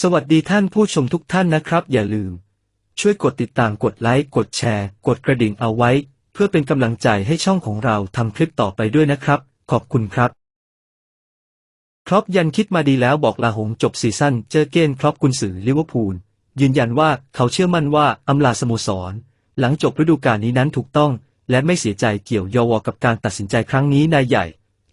สวัสดีท่านผู้ชมทุกท่านนะครับ อย่าลืม ช่วยกดติดตามกดไลค์กดแชร์ กดกระดิ่งเอาไว้ เพื่อเป็นกำลังใจให้ช่องของเราทำคลิปต่อไปด้วยนะครับ ขอบคุณครับครอปยันคิดมาดีแล้วบอกลาหงจบซีซั่นเจอเกนครอปกุนสือลิเวอร์พูลยืนยันว่าเขาเชื่อมั่นว่าอำลาสโมสร หลังจบฤดูกาลนี้นั้นถูกต้อง และไม่เสียใจเกี่ยวยอวกับการตัดสินใจครั้งนี้นายใหญ่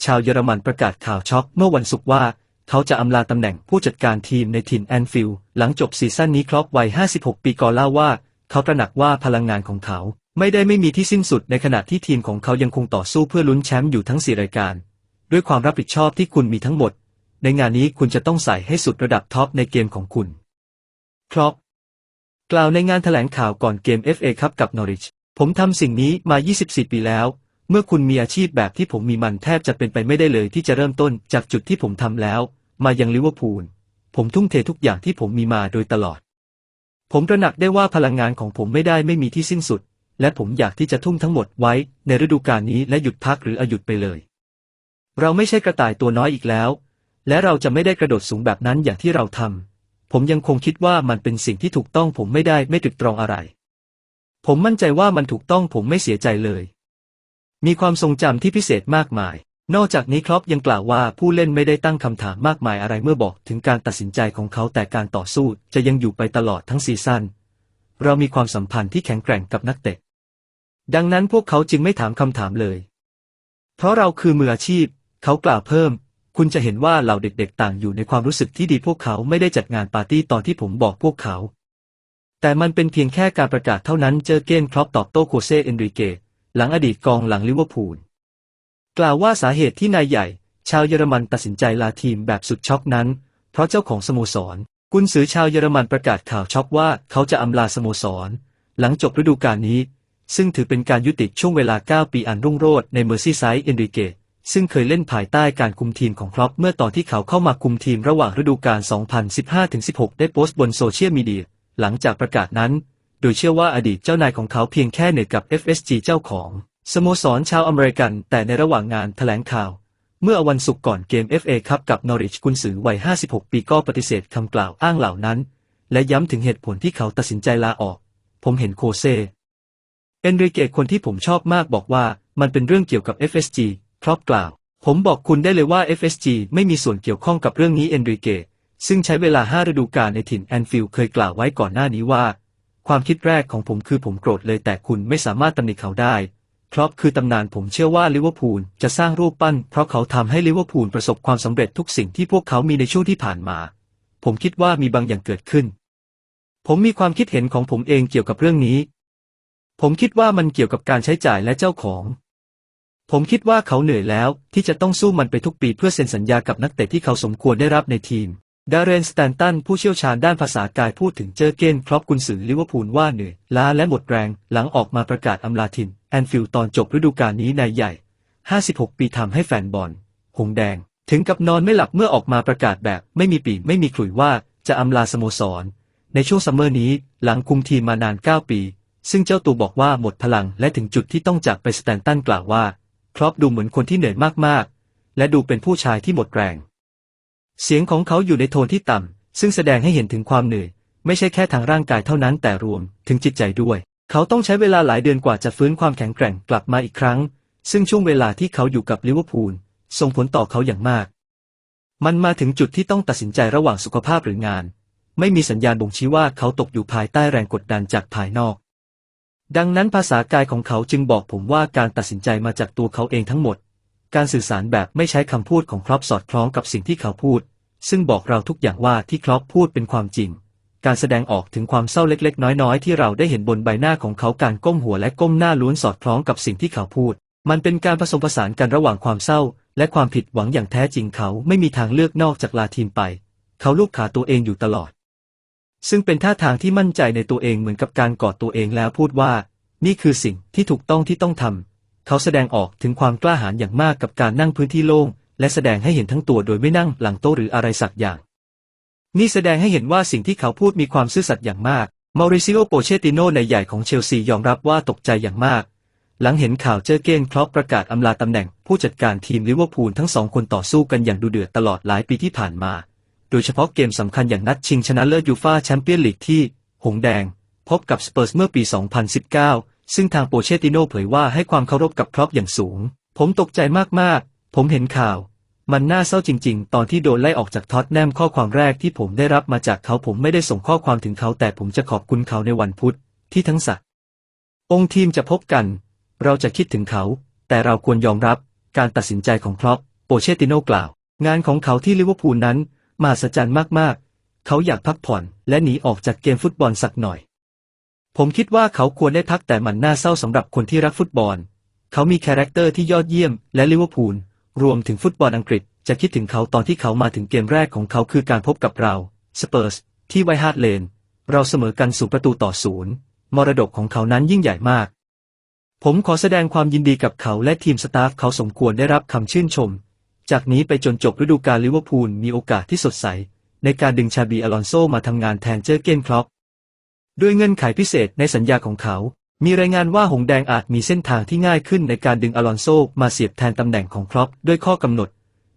ชาวเยอรมันประกาศข่าวช็อกเมื่อวันศุกร์ว่า เขาจะอำลาตำแหน่งผู้จัดการทีมในถิ่นแอนฟิลด์หลังจบซีซั่นนี้ครอปวัย 56 ปีก่อนเล่าว่า เขาตระหนักว่าพลังงานของเขา ไม่ได้ไม่มีที่สิ้นสุดในขณะที่ทีมของเขายังคงต่อสู้เพื่อลุ้นแชมป์อยู่ทั้ง4รายการ ด้วยความรับผิดชอบที่คุณมีทั้งหมด ในงานนี้คุณจะต้องใส่ให้สุดระดับท็อปในเกมของคุณครอปกล่าวในงานแถลงข่าวก่อนเกม FA คัพกับนอริชผมทำสิ่งนี้มา 24 ปีแล้ว เมื่อคุณมีอาชีพแบบที่ผมมีมันแทบจะเป็นไปไม่ได้เลยที่จะเริ่มต้นจากจุดที่ผมทำแล้ว มายังลิเวอร์พูล ผมทุ่มเททุกอย่างที่ผมมีมาโดยตลอด ผมตระหนักได้ว่าพลังงานของผมไม่ได้ไม่มีที่สิ้นสุด และผมอยากที่จะทุ่มทั้งหมดไว้ในฤดูกาลนี้และหยุดพักหรืออหยุดไปเลย เราไม่ใช่กระต่ายตัวน้อยอีกแล้ว และเราจะไม่ได้กระโดดสูงแบบนั้นอย่างที่เราทำ ผมยังคงคิดว่ามันเป็นสิ่งที่ถูกต้องผมไม่ได้ไม่ตรึกตรองอะไร ผมมั่นใจว่ามันถูกต้องผมไม่เสียใจเลย มีความทรงจำที่พิเศษมากมาย นอกจากนี้ครอปยังกล่าวว่าผู้เล่นไม่ได้ตั้งคำถามมากมายอะไรเมื่อบอกถึงการตัดสินใจของเขาแต่การต่อสู้จะยังอยู่ไปตลอดทั้งซีซั่น เรามีความสัมพันธ์ที่แข็งแกร่งกับนักเตะ ดังนั้นพวกเขาจึงไม่ถามคำถามเลย เพราะเราคือมืออาชีพ เขากล่าวเพิ่ม คุณจะเห็นว่าเหล่าเด็กๆ ต่างอยู่ในความรู้สึกที่ดีพวกเขาไม่ได้จัดงานปาร์ตี้ตอนที่ผมบอกพวกเขา แต่มันเป็นเพียงแค่การประกาศเท่านั้นเจอเกนครอปตอบโต้โคเซเอนริเกหลังอดีตกองหลังลิเวอร์พูล กล่าวว่าสาเหตุที่นายใหญ่ ชาวเยอรมันตัดสินใจลาทีมแบบสุดช็อกนั้น เพราะเจ้าของสโมสร กุนซือชาวเยอรมันประกาศข่าวช็อกว่าเขาจะอำลาสโมสร หลังจบฤดูกาลนี้ ซึ่งถือเป็นการยุติช่วงเวลา 9 ปีอันรุ่งโรจน์ในเมอร์ซีไซด์เอนริเกตซึ่งเคยเล่นภายใต้การคุมทีมของครอปเมื่อตอนที่เขาเข้ามาคุมทีมระหว่างฤดูกาล 2015-16 ได้โพสต์บนโซเชียลมีเดีย หลังจากประกาศนั้น โดยเชื่อว่าอดีตเจ้านายของเขาเพียงแค่เหนือกับ FSG เจ้าของ สโมสรชาวอเมริกัน แต่ในระหว่างงานแถลงข่าว เมื่อวันศุกร์ก่อนเกม FA คัพกับนอริชกุนซือวัย 56 ปีก็ปฏิเสธคำกล่าวอ้างเหล่านั้น และย้ำถึงเหตุผลที่เขาตัดสินใจลาออก ผมเห็นโคเซ เอนริเกคนที่ผมชอบมากบอกว่ามันเป็นเรื่องเกี่ยวกับ FSG ครอบกล่าว ผมบอกคุณได้เลยว่า FSG ไม่มีส่วนเกี่ยวข้องกับเรื่องนี้เอนริเกซึ่งใช้เวลา5ฤดูกาลในถิ่นแอนฟิลด์เคยกล่าวไว้ก่อนหน้านี้ว่า ความคิดแรกของผมคือผมโกรธเลยแต่คุณไม่สามารถตำหนิเขาได้ ครอปคือตำนานผมเชื่อว่าลิเวอร์พูลจะสร้างรูปปั้น เพราะเขาทำให้ลิเวอร์พูลประสบความสำเร็จทุกสิ่งที่พวกเขามีในช่วงที่ผ่านมา ผมคิดว่ามีบางอย่างเกิดขึ้น ผมมีความคิดเห็นของผมเองเกี่ยวกับเรื่องนี้ ผมคิดว่ามันเกี่ยวกับการใช้จ่ายและเจ้าของ ผมคิดว่าเขาเหนื่อยแล้วที่จะต้องสู้มันไปทุกปีเพื่อเซ็นสัญญากับนักเตะที่เขาสมควรได้รับในทีม ดาเรน สแตนตัน ผู้เชี่ยวชาญด้านภาษากายพูดถึงเจอเกนครอปกุนซือลิเวอร์พูลว่าเหนื่อยล้าและหมดแรง หลังออกมาประกาศอำลาทินแอนฟิลด์ตอนจบฤดูกาลนี้นายใหญ่ 56 ปีทำให้แฟนบอล หงแดง ถึงกับนอนไม่หลับเมื่อออกมาประกาศแบบไม่มีปีไม่มีขลุ่ยว่าจะอำลาสโมสร ในช่วงซัมเมอร์นี้หลังคุมทีมมานาน 9 ปี ซึ่งเจ้าตัวบอกว่าหมดพลังและถึงจุดที่ต้องจากไปสแตนตันกล่าวว่า ครอปดูเหมือนคนที่เหนื่อยมากๆ และดูเป็นผู้ชายที่หมดแรง เสียงของเขาอยู่ในโทนที่ต่ำ ซึ่งแสดงให้เห็นถึงความเหนื่อย ไม่ใช่แค่ทางร่างกายเท่านั้นแต่รวมถึงจิตใจด้วย เขาต้องใช้เวลาหลายเดือนกว่าจะฟื้นความแข็งแกร่งกลับมาอีกครั้ง ซึ่งช่วงเวลาที่เขาอยู่กับลิเวอร์พูลส่งผลต่อเขาอย่างมาก มันมาถึงจุดที่ต้องตัดสินใจระหว่างสุขภาพหรืองาน ไม่มีสัญญาณบ่งชี้ว่าเขาตกอยู่ภายใต้แรงกดดันจากภายนอก ดังนั้นภาษากายของเขาจึงบอกผมว่าการตัดสินใจมาจากตัวเขาเองทั้งหมด การสื่อสารแบบไม่ใช้คำพูดของครอปสอดคล้องกับสิ่งที่เขาพูด ซึ่งบอกเราทุกอย่างว่าที่ครอปพูดเป็นความจริง การแสดงออกถึงความเศร้าเล็กๆ น้อยๆ ที่เราได้เห็นบนใบหน้าของเขาการก้มหัวและก้มหน้าล้วนสอดคล้องกับสิ่งที่เขาพูด มันเป็นการผสมผสานกันระหว่างความเศร้า และความผิดหวังอย่างแท้จริงเขาไม่มีทางเลือกนอกจากลาทีมไป เขาลูกขาตัวเองอยู่ตลอด ซึ่งเป็นท่าทางที่มั่นใจในตัวเองเหมือนกับการกอดตัวเองแล้วพูดว่า นี่คือสิ่งที่ถูกต้องที่ต้องทำ เขาแสดงออกถึงความกล้าหาญอย่างมากกับการนั่งพื้นที่โล่ง และแสดงให้เห็นทั้งตัวโดยไม่นั่งหลังโต๊ะหรืออะไรสักอย่าง นี่แสดงให้เห็นว่าสิ่งที่เขาพูดมีความซื่อสัตย์อย่างมากมาริซิโอโปเชติโนในใหญ่ของเชลซียอมรับว่าตกใจอย่างมาก หลังเห็นข่าวเจอเกนครอปประกาศอำลาตำแหน่งผู้จัดการทีมลิเวอร์พูลทั้งสองคนต่อสู้กันอย่างดุเดือดตลอดหลายปีที่ผ่านมา โดยเฉพาะเกมสำคัญอย่างนัดชิงชนะเลิศยูฟ่าแชมเปี้ยนลีกที่ หงแดง พบกับสเปอร์สเมื่อปี 2019 ซึ่งทางโปเชติโนเผยว่าให้ความเคารพกับครอปอย่างสูง ผมตกใจมากๆ ผมเห็นข่าว มันน่าเศร้าจริง ๆ ตอนที่โดนไล่ออกจากท็อตแนมข้อความแรกที่ผมได้รับมาจากเขาผมไม่ได้ส่งข้อความถึงเขาแต่ผมจะขอบคุณเขาในวันพุธที่ทั้งสัตว์องค์ทีมจะพบกัน เราจะคิดถึงเขา แต่เราควรยอมรับการตัดสินใจของครอปโปเชติโนกล่าว งานของเขาที่ลิเวอร์พูลนั้นมหัศจรรย์มากๆ เขาอยากพักผ่อนและหนีออกจากเกมฟุตบอลสักหน่อย ผมคิดว่าเขาควรได้พักแต่มันน่าเศร้าสำหรับคนที่รักฟุตบอล เขามีคาแรคเตอร์ที่ยอดเยี่ยมและลิเวอร์พูล รวมถึงฟุตบอลอังกฤษ จะคิดถึงเขาตอนที่เขามาถึงเกมแรกของเขาคือการพบกับเรา สเปอร์ส ที่ไวท์ฮาร์ดเลน เราเสมอกันสู่ประตูต่อศูนย์ มรดกของเขานั้นยิ่งใหญ่มาก ผมขอแสดงความยินดีกับเขาและทีมสตาฟเขาสมควรได้รับคำชื่นชม จากนี้ไปจนจบฤดูกาลลิเวอร์พูลมีโอกาสที่สดใส ในการดึงชาบีอลอนโซมาทำงานแทนเจอร์เกนคล็อป ด้วยเงื่อนไขพิเศษในสัญญาของเขา มีรายงานว่าหงแดงอาจมีเส้นทางที่ง่ายขึ้นในการดึงอลอนโซมาเสียบแทนตำแหน่งของคล็อปด้วยข้อกำหนด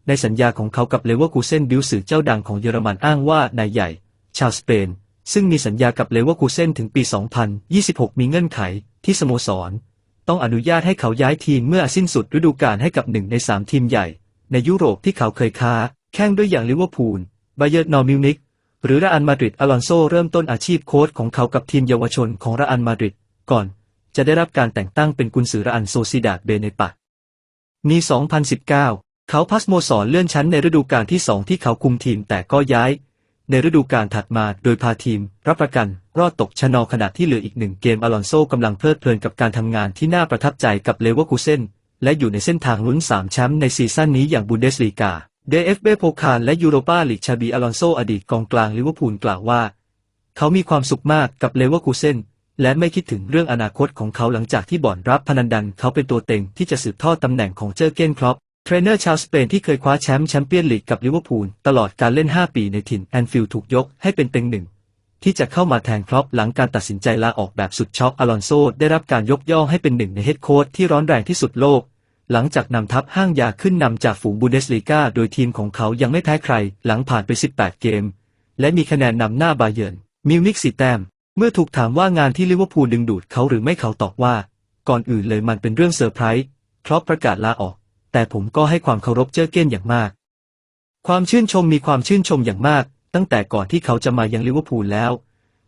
ในสัญญาของเขากับเลเวอร์คูเซนบิลสื่อเจ้าดังของเยอรมันอ้างว่านายใหญ่ ชาวสเปน ซึ่งมีสัญญากับเลเวอร์คูเซนถึงปี 2026 มีเงื่อนไขที่สโมสร ต้องอนุญาตให้เขาย้ายทีมเมื่อสิ้นสุดฤดูกาลให้กับหนึ่งในสามทีมใหญ่ ในยุโรปที่เขาเคยค้า แข่งด้วยอย่างลิเวอร์พูลไบเยอร์นอร์มิวนิก หรือราอันมาดริดอลอนโซเริ่มต้นอาชีพโค้ชของเขากับทีมเยาวชนของราอันมาดริดก่อน จะได้รับการแต่งตั้งเป็นกุนซือราอันโซซิดาดเบเนปะมี2019 เขาพัสโมสรเลื่อนชั้นในฤดูกาลที่สองที่เขาคุมทีมแต่ก็ย้าย ในฤดูกาลถัดมาโดยพาทีม รับประกัน รอดตกชะนอขณะที่เหลืออีกหนึ่งเกมอลอนโซกำลังเพลิดเพลินกับการทำงานที่น่าประทับใจกับเลเวอร์คูเซนและอยู่ในเส้นทางลุ้นสามแชมป์ในซีซั่นนี้อย่างบุนเดสลีกา เดฟเบโพคารและยูโรปาลีกชาบีอลอนโซอดีตกองกลางลิเวอร์พูลกล่าวว่า เขามีความสุขมากกับเลเวอร์คูเซนและไม่คิดถึงเรื่องอนาคตของเขาหลังจากที่บ่อนรับพนันดันเขาเป็นตัวเต็งที่จะสืบทอดตำแหน่งของเจอเกนครอปเทรนเนอร์ชาวสเปนที่เคยคว้าแชมป์แชมเปี้ยนลีกกับลิเวอร์พูลตลอดการเล่น 5 ปีในถิ่นแอนฟิลด์ถูกยกให้เป็นเต็งหนึ่ง ที่จะเข้ามาแทนครอปหลังการตัดสินใจลาออกแบบสุดช็อกอลอนโซได้รับการยกย่องให้เป็นหนึ่งในเฮดโค้ชที่ร้อนแรงที่สุดโลก หลังจากนำทัพห้างยาขึ้นนำจากฝูงบูเดสลีกาโดยทีมของเขายังไม่แพ้ใคร หลังผ่านไป 18 เกม และมีคะแนนนำหน้าบาเยิร์นมิวนิกสีแต้ม เมื่อถูกถามว่างานที่ลิเวอร์พูลดึงดูดเขาหรือไม่เขาตอบว่า ก่อนอื่นเลยมันเป็นเรื่องเซอร์ไพรส์ครอปประกาศลาออก แต่ผมก็ให้ความเคารพเจอเก้นอย่างมาก ความชื่นชมมีความชื่นชมอย่างมาก ตั้งแต่ก่อนที่เขาจะมายังลิเวอร์พูลแล้ว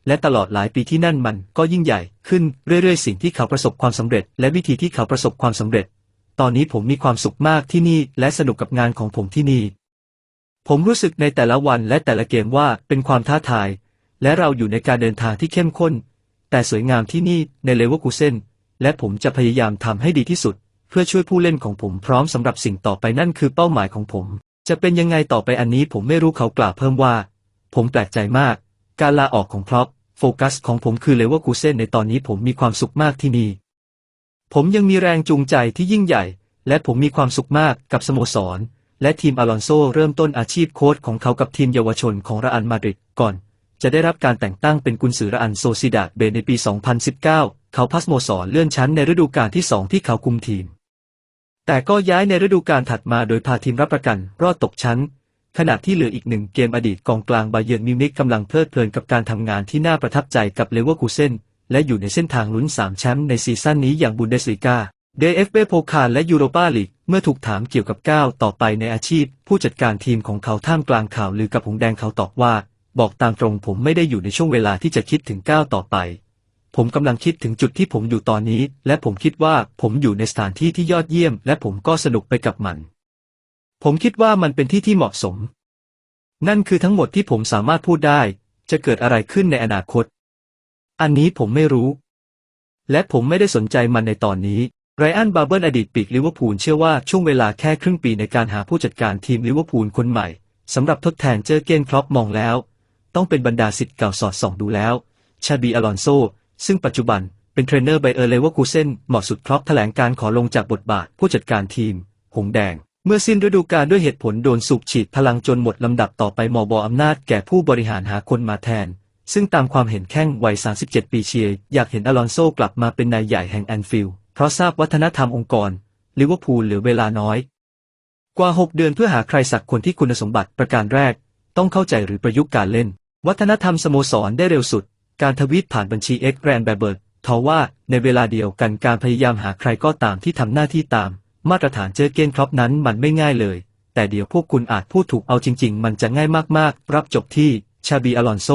และตลอดหลายปีที่นั่นมันก็ยิ่งใหญ่ขึ้นเรื่อยๆ สิ่งที่เขาประสบความสำเร็จ และวิธีที่เขาประสบความสำเร็จ ตอนนี้ผมมีความสุขมากที่นี่และสนุกกับงานของผมที่นี่ ผมรู้สึกในแต่ละวันและแต่ละเกมว่าเป็นความท้าทาย และเราอยู่ในการเดินทางที่เข้มข้น แต่สวยงามที่นี่ในเลเวอร์คูเซนและผมจะพยายามทำให้ดีที่สุด เพื่อช่วยผู้เล่นของผมพร้อมสำหรับสิ่งต่อไปนั่นคือเป้าหมายของผม จะเป็นยังไงต่อไปอันนี้ผมไม่รู้เขากล่าวเพิ่มว่า ผมแปลกใจมาก การลาออกของครอปโฟกัสของผมคือเลเวอร์คูเซนในตอนนี้ผมมีความสุขมากที่นี่ ผมยังมีแรงจูงใจที่ยิ่งใหญ่ และผมมีความสุขมากกับสโมสร และทีมอลอนโซเริ่มต้นอาชีพโค้ชของเขากับทีมเยาวชนของระอันมาดริดก่อน จะได้รับการแต่งตั้งเป็นกุนซือระอันโซซิดาเบในปี 2019 เขาพัสโมสรเลื่อนชั้นในฤดูกาลที่ 2 ที่เขาคุมทีม แต่ก็ย้ายในฤดูกาลถัดมาโดยพาทีมรับประกันรอดตกชั้นขณะที่เหลืออีกหนึ่งเกมอดีตกองกลางบาเยิร์นมิวนิกกำลังเพลิดเพลินกับการทำงานที่น่าประทับใจกับเลเวอร์คูเซน และอยู่ในเส้นทางลุ้น 3 แชมป์ในซีซั่นนี้อย่างบุนเดสลีกาเดฟเบโพคารและยูโรปาลีก เมื่อถูกถามเกี่ยวกับก้าวต่อไปในอาชีพ ผู้จัดการทีมของเขาท่ามกลางข่าวลือกับหงแดงเขาตอบว่า บอกตามตรงผมไม่ได้อยู่ในช่วงเวลาที่จะคิดถึงก้าวต่อไป ผมกำลังคิดถึงจุดที่ผมอยู่ตอนนี้ และผมคิดว่าผมอยู่ในสถานที่ที่ยอดเยี่ยม และผมก็สนุกไปกับมัน ผมคิดว่ามันเป็นที่ที่เหมาะสม นั่นคือทั้งหมดที่ผมสามารถพูดได้ จะเกิดอะไรขึ้นในอนาคต อันนี้ผมไม่รู้ และผมไม่ได้สนใจมันในตอนนี้ ไรอัน บาร์เบิลอดีตปีกลิเวอร์พูลเชื่อว่าช่วงเวลาแค่ครึ่งปีในการหาผู้จัดการทีมลิเวอร์พูลคนใหม่สำหรับทดแทนเจอเกนครอปมองแล้ว ต้องเป็นบรรดาสิทธิ์เก่าสอดส่องดูแล้ว ชาบีอลอนโซ ซึ่งปัจจุบันเป็นเทรนเนอร์ไบเออร์เลเวอร์คูเซนเหมาะสุดครอปแถลงการขอลงจากบทบาทผู้จัดการทีม หงแดง เมื่อสิ้นฤดูกาลด้วยเหตุผลโดนสูบฉีดพลังจนหมดลำดับต่อไปมอบออำนาจแก่ผู้บริหารหาคนมาแทน ซึ่งตามความเห็นแข้งวัย 37 ปีเชียร์อยากเห็นอลอนโซกลับมาเป็นนายใหญ่แห่งแอนฟิลด์เพราะทราบวัฒนธรรมองค์กรลิเวอร์พูลเหลือเวลาน้อย กว่า 6 เดือนเพื่อหาใครสักคนที่คุณสมบัติประการแรก ต้องเข้าใจหรือประยุกต์การเล่น วัฒนธรรมสโมสรได้เร็วสุด การทวีตผ่านบัญชี X แกรนแบเบิร์ดทว่าในเวลาเดียวกันการพยายามหาใครก็ตามที่ทำหน้าที่ตาม มาตรฐานเจอเกนครอปนั้นมันไม่ง่ายเลย แต่เดี๋ยวพวกคุณอาจพูดถูกเอาจริง ๆ มันจะง่ายมากๆ รับจบที่ชาบีอลอนโซ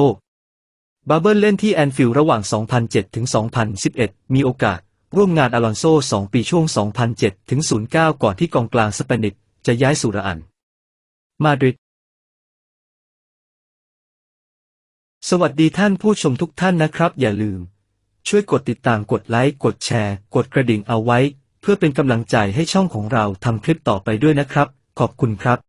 บาเบิลเล่นที่แอนฟิลด์ระหว่าง 2007 ถึง 2011 มีโอกาส ร่วมงานอลอนโซ2ปีช่วง 2007 ถึง 09 ก่อนที่กองกลางสเปนิกจะย้ายสู่ระอัน มาดริด สวัสดีท่านผู้ชมทุกท่านนะครับ อย่าลืม ช่วยกดติดตามกดไลค์ กดแชร์ กดกระดิ่งเอาไว้ เพื่อเป็นกำลังใจให้ช่องของเราทำคลิปต่อไปด้วยนะครับ ขอบคุณครับ